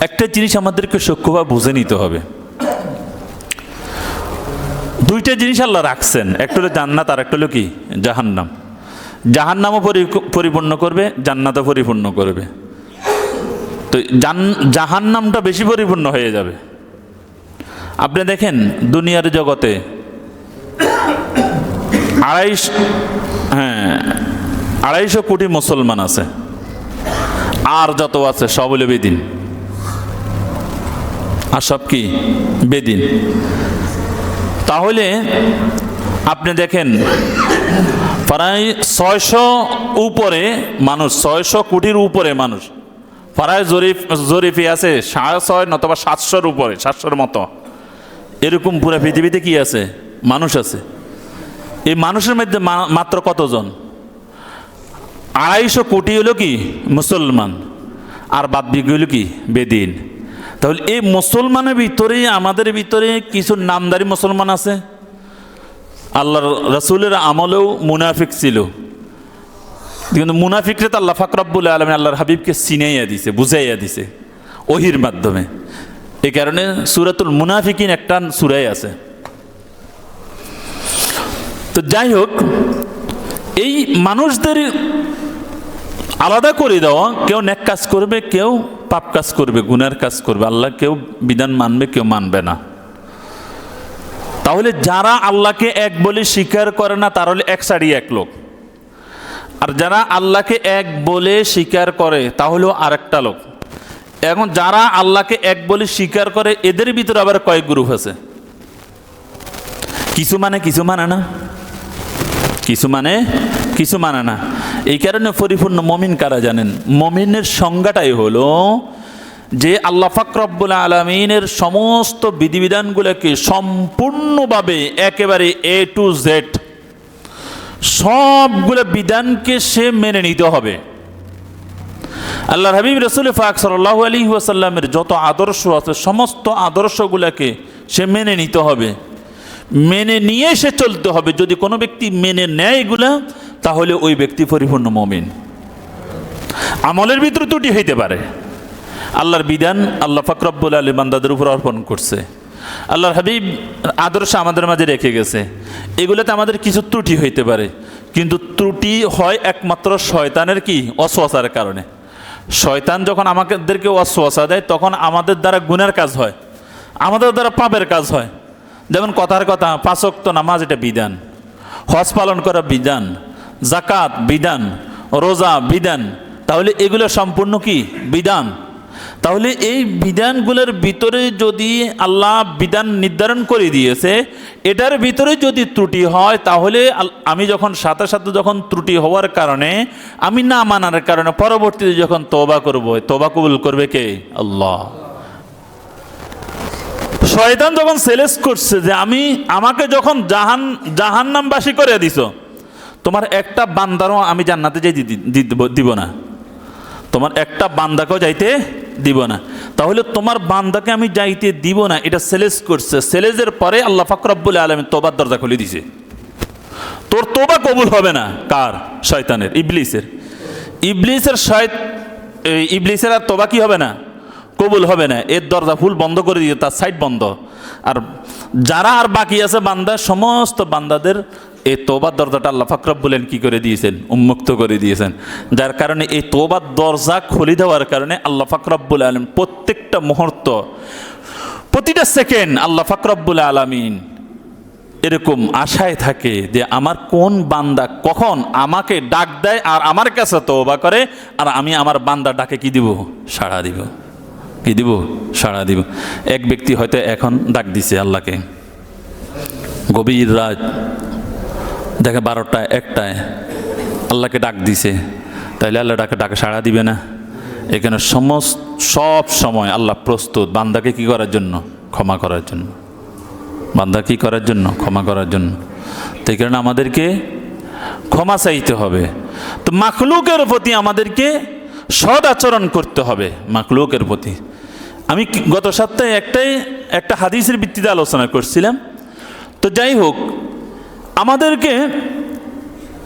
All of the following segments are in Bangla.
একটা জিনিস আমাদেরকে সূক্ষ্মভাবে বুঝে নিতে হবে। দুইটা জিনিস আল্লাহ রাখছেন, একটা হলো জান্নাত আর একটা হলো কি? জাহান্নাম। জাহান্নামও পরি- পরিপূর্ণ করবে, জান্নাতও পরিপূর্ণ করবে। তো জান, জাহান্নামটা বেশি পরিপূর্ণ হয়ে যাবে। আপনি দেখেন, দুনিয়ার জগতে আড়াইশ হ্যাঁ আড়াইশো কোটি মুসলমান আছে। আর যত আছে, সব বেদিন। আর সব কি? বেদিন। তাহলে আপনি দেখেন, প্রায় ছয়শো উপরে মানুষ, ছয়শো কোটির উপরে মানুষ, প্রায় জরিফ, জরিফে আছে সাড়ে ছয় নতবা সাতশোর উপরে, সাতশোর মতো। এরকম পুরো পৃথিবীতে কি আছে? মানুষ আছে। এই মানুষের মধ্যে মাত্র কতজন? আড়াইশো কোটি হলো কি? মুসলমান। আর বাদ হলো কি? বেদিন। তাহলে এই মুসলমানের ভিতরে, আমাদের ভিতরে কিছু নামদারি মুসলমান আছে? আল্লাহ রসুলের আমলেও মুনাফিক ছিল। কিন্তু মুনাফিকরে তো আল্লাহ ফাকরাবুল আলম আল্লাহর হাবিবকে চিনাইয়া দিছে, বুঝাইয়া দিছে, ওহির মাধ্যমে। এই কারণে সুরাতুল মুনাফিকিন একটা সুরাই আছে। তো যাই হোক, এই মানুষদের আলাদা করে দেওয়া, কেউ নেক কাজ করবে, কেউ পাপ কাজ করবে, গুনার কাজ করবে, আল্লাহ কেউ বিধান মানবে, কেউ মানবে না। তাহলে যারা আল্লাহকে এক বলে স্বীকার করে না, তার হলে এক সারি এক লোক। আর যারা আল্লাহকে এক বলে স্বীকার করে তাহলেও আরেকটা লোক। এখন যারা আল্লাহকে এক বলে স্বীকার করে, এদের ভিতরে আবার কয়েক গ্রুপ আছে। কিছু মানে কিছু মানে না। কিছু মানে কিছু মানে না। এই কারণে পরিপূর্ণ মমিন কারা জানেন? মমিনের সংজ্ঞাটাই হলো যে আল্লাহ ফাকরব্বুল আলমিনের সমস্ত বিধিবিধানগুলোকে সম্পূর্ণভাবে একেবারে এ টু জেড সবগুলো বিধানকে সে মেনে নিতে হবে। আল্লাহ হাবিব রসুল ফাক সাল্লাহ আলী ওয়াসাল্লামের যত আদর্শ আছে, সমস্ত আদর্শগুলোকে সে মেনে নিতে হবে। মেনে নিয়ে সে চলতে হবে। যদি কোনো ব্যক্তি মেনে নেয় এগুলা তাহলে ওই ব্যক্তি পরিপূর্ণ মমিন। আমলের ভিতরে ত্রুটি হইতে পারে। আল্লাহর বিধান আল্লাহ ফাকরাবুল আলী বান্দাদের উপর অর্পণ করছে। আল্লাহর হাবিব আদর্শ আমাদের মাঝে রেখে গেছে। এগুলোতে আমাদের কিছু ত্রুটি হইতে পারে। কিন্তু ত্রুটি হয় একমাত্র শয়তানের কি? অশ্বাসার কারণে। শয়তান যখন আমাদেরকে অশ্বাসা দেয়, তখন আমাদের দ্বারা গুণের কাজ হয়। আমাদের দ্বারা পাপের কাজ হয়। যেমন কথার কথা পাঁচক্ত নামাজ এটা বিধান। হজ পালন করা বিধান। জাকাত বিধান, রোজা, বিধান। তাহলে এগুলো সম্পূর্ণ কি? বিধান। তাহলে এই বিধানগুলোর ভিতরে যদি আল্লাহ বিধান নির্ধারণ করে দিয়েছে, এটার ভিতরে যদি ত্রুটি হয়, তাহলে আমি যখন সাথে সাথে যখন ত্রুটি হওয়ার কারণে, আমি না মানার কারণে পরবর্তীতে যখন তোবা করব তোবা কবুল করবে কে? আল্লাহ। শয়তান যখন সেলেস করছে যে, আমি, আমাকে যখন জাহান জাহান্নামবাসী করে দিছ তোমার একটা বান্দারও আমি জান্নাতে যাই দিব- না। তোমার একটা বান্দাকেও যাইতে দিব না। তাহলে তোমার বান্দাকে আমি যাইতে দিব না, এটা সেলেস করছে। সেলেজের পরে আল্লাহ ফাকরাবুল আলম তোবার দরজা খুলে দিছে। তোর তোবা কবুল হবে না। কার? শয়তানের, ইবলিসের। ইবলিসের এই ইবলিসের আর তোবা কি হবে না? কবুল হবে না। এর দরজা ফুল বন্ধ করে দিয়ে তার সাইড বন্ধ। আর যারা আর বাকি আছে বান্দা, সমস্ত বান্দাদের এই তোবার দরজাটা আল্লাহ ফাকরাব বলেন কি করে দিয়েছেন? উন্মুক্ত করে দিয়েছেন। যার কারণে এই তোবার দরজা খুলে দেওয়ার কারণে আল্লাহ ফাকরাবুল আলম প্রত্যেকটা মুহূর্ত, প্রতিটা সেকেন্ড আল্লাহ ফাকরাবুল আলমিন এরকম আশায় থাকে যে আমার কোন বান্দা কখন আমাকে ডাক দেয় আর আমার কাছে তোবা করে আর আমি আমার বান্দা ডাকে কি দিব? সাড়া দিব। কি দিব? সাড়া দিব। এক ব্যক্তি হয়তো এখন ডাক দিছে আল্লাহকে। গভীর রাত দেখে বারোটায়, একটায়। আল্লাহকে ডাক দিছে। তাইলে আল্লাহ ডাকে ডাকে সাড়া দিবে না। এখানে সমস্ত সব সময় আল্লাহ প্রস্তুত। বান্দাকে কি করার জন্য? ক্ষমা করার জন্য। বান্দা কি করার জন্য? ক্ষমা করার জন্য। তো এই কারণে আমাদেরকে ক্ষমা চাইতে হবে। তো মাখলুকের প্রতি আমাদেরকে সদ আচরণ করতে হবে মাখলুকের প্রতি। আমি গত সপ্তাহে একটাই একটা হাদিসের ভিত্তিতে আলোচনা করছিলাম। তো যাই হোক আমাদেরকে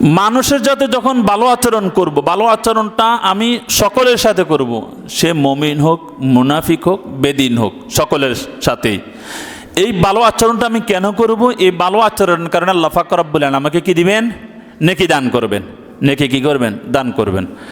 মানুষের যাতে যখন ভালো আচরণ করব, ভালো আচরণটা আমি সকলের সাথে করব। সে মমিন হোক, মুনাফিক হোক, বেদিন হোক, সকলের সাথেই। এই ভালো আচরণটা আমি কেন করব? এই ভালো আচরণ কারণে ফাকর বলেন আমাকে কি দিবেন? নেকি দান করবেন। নেকি কি করবেন? দান করবেন।